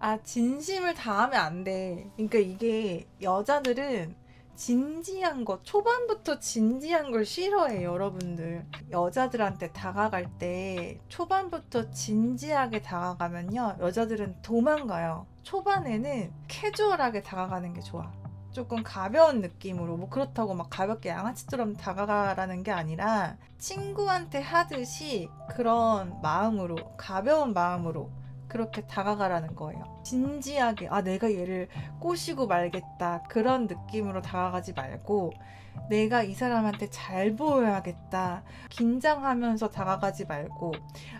아, 진심을 다하면 안 돼. 그러니까 이게 여자들은 진지한 거, 초반부터 진지한 걸 싫어해, 여러분들. 여자들한테 다가갈 때 초반부터 진지하게 다가가면요, 여자들은 도망가요. 초반에는 캐주얼하게 다가가는 게 좋아. 조금 가벼운 느낌으로, 뭐 그렇다고 막 가볍게 양아치처럼 다가가라는 게 아니라 친구한테 하듯이 그런 마음으로, 가벼운 마음으로 그렇게 다가가라는 거예요. 진지하게, 아, 내가 얘를 꼬시고 말겠다. 그런 느낌으로 다가가지 말고, 내가 이 사람한테 잘 보여야겠다. 긴장하면서 다가가지 말고,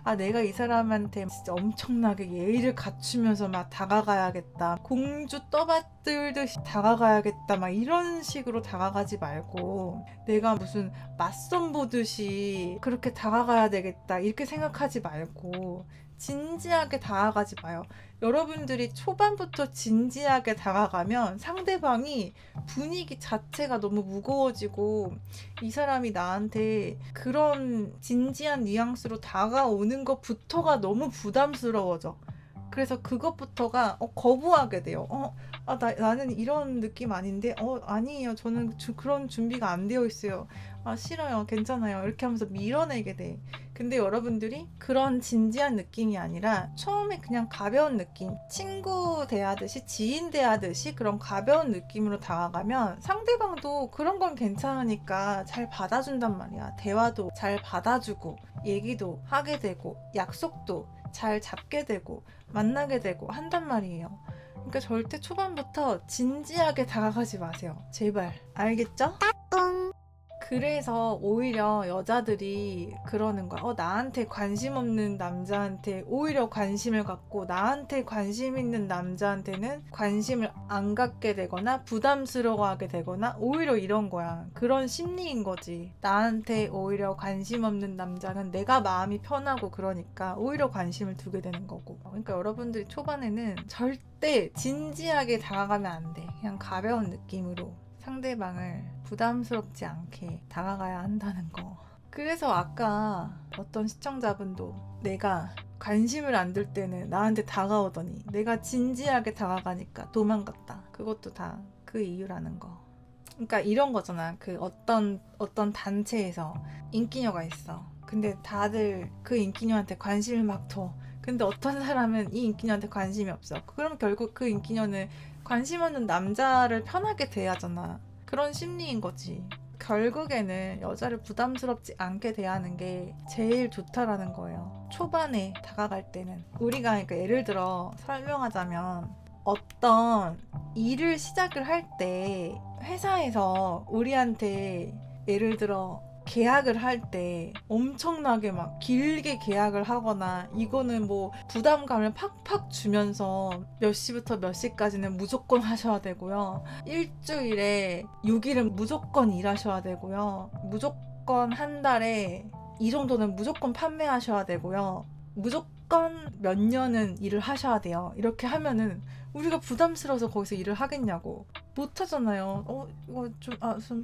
아, 내가 이 사람한테 진짜 엄청나게 예의를 갖추면서 막 다가가야겠다. 공주 떠받들듯이 다가가야겠다. 막 이런 식으로 다가가지 말고, 내가 무슨 맞선 보듯이 그렇게 다가가야 되겠다. 이렇게 생각하지 말고, 진지하게 다가가지 마요. 여러분들이 초반부터 진지하게 다가가면 상대방이 분위기 자체가 너무 무거워지고 이 사람이 나한테 그런 진지한 뉘앙스로 다가오는 것부터가 너무 부담스러워져. 그래서 그것부터가 어, 거부하게 돼요. 어, 아, 나, 나는 이런 느낌 아닌데, 어, 아니에요. 저는 주- 그런 준비가 안 되어 있어요. 아, 싫어요. 괜찮아요. 이렇게 하면서 밀어내게 돼. 근데 여러분들이 그런 진지한 느낌이 아니라 처음에 그냥 가벼운 느낌, 친구 대하듯이 지인 대하듯이 그런 가벼운 느낌으로 다가가면 상대방도 그런 건 괜찮으니까 잘 받아준단 말이야. 대화도 잘 받아주고, 얘기도 하게 되고, 약속도 잘 잡게 되고, 만나게 되고 한단 말이에요. 그러니까 절대 초반부터 진지하게 다가가지 마세요. 제발. 알겠죠? 그래서 오히려 여자들이 그러는 거야. 어, 나한테 관심 없는 남자한테 오히려 관심을 갖고 나한테 관심 있는 남자한테는 관심을 안 갖게 되거나 부담스러워하게 되거나 오히려 이런 거야. 그런 심리인 거지. 나한테 오히려 관심 없는 남자는 내가 마음이 편하고 그러니까 오히려 관심을 두게 되는 거고. 그러니까 여러분들이 초반에는 절대 진지하게 다가가면 안 돼. 그냥 가벼운 느낌으로 상대방을 부담스럽지 않게 다가가야 한다는 거. 그래서 아까 어떤 시청자분도 내가 관심을 안 들 때는 나한테 다가오더니 내가 진지하게 다가가니까 도망갔다. 그것도 다 그 이유라는 거. 그러니까 이런 거잖아. 그 어떤 어떤 단체에서 인기녀가 있어. 근데 다들 그 인기녀한테 관심을 막 둬. 근데 어떤 사람은 이 인기녀한테 관심이 없어. 그럼 결국 그 인기녀는 관심 없는 남자를 편하게 대하잖아. 그런 심리인 거지. 결국에는 여자를 부담스럽지 않게 대하는 게 제일 좋다라는 거예요. 초반에 다가갈 때는. 우리가 그러니까 예를 들어 설명하자면 어떤 일을 시작을 할 때 회사에서 우리한테 예를 들어 계약을 할 때 엄청나게 막 길게 계약을 하거나 이거는 뭐 부담감을 팍팍 주면서 몇 시부터 몇 시까지는 무조건 하셔야 되고요. 일주일에 6일은 무조건 일하셔야 되고요. 무조건 한 달에 이 정도는 무조건 판매하셔야 되고요. 무조건 몇 년은 일을 하셔야 돼요. 이렇게 하면은 우리가 부담스러워서 거기서 일을 하겠냐고. 못 하잖아요. 어, 이거 좀, 아, 좀,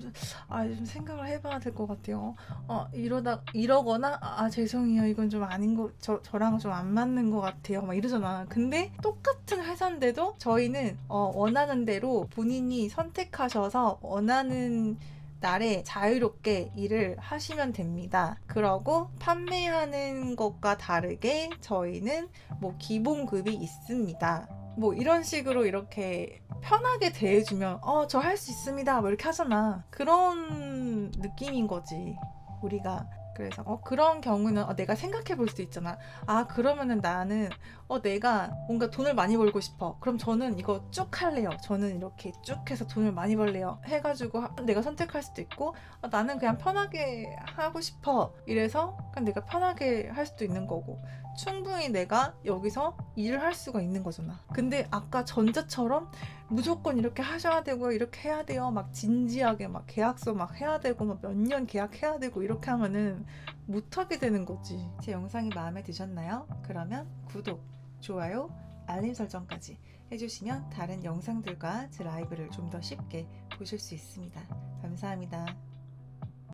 아, 좀 생각을 해봐야 될 것 같아요. 어, 이러다, 이러거나, 아, 죄송해요. 이건 좀 아닌 거, 저, 저랑 좀 안 맞는 것 같아요. 막 이러잖아. 근데 똑같은 회사인데도 저희는, 어, 원하는 대로 본인이 선택하셔서 원하는 날에 자유롭게 일을 하시면 됩니다. 그러고 판매하는 것과 다르게 저희는 뭐 기본급이 있습니다. 뭐 이런 식으로 이렇게 편하게 대해주면 어 저 할 수 있습니다. 뭐 이렇게 하잖아. 그런 느낌인 거지 우리가. 그래서 어 그런 경우는 어, 내가 생각해 볼 수도 있잖아. 아 그러면은 나는 어 내가 뭔가 돈을 많이 벌고 싶어. 그럼 저는 이거 쭉 할래요. 저는 이렇게 쭉 해서 돈을 많이 벌래요. 해가지고 하- 내가 선택할 수도 있고 어, 나는 그냥 편하게 하고 싶어. 이래서 그냥 내가 편하게 할 수도 있는 거고 충분히 내가 여기서 일을 할 수가 있는 거잖아. 근데 아까 전자처럼 무조건 이렇게 하셔야 되고요. 이렇게 해야 돼요. 막 진지하게 막 계약서 막 해야 되고 막 몇 년 계약해야 되고 이렇게 하면은 못 하게 되는 거지. 제 영상이 마음에 드셨나요? 그러면 구독, 좋아요, 알림 설정까지 해주시면 다른 영상들과 제 라이브를 좀 더 쉽게 보실 수 있습니다. 감사합니다.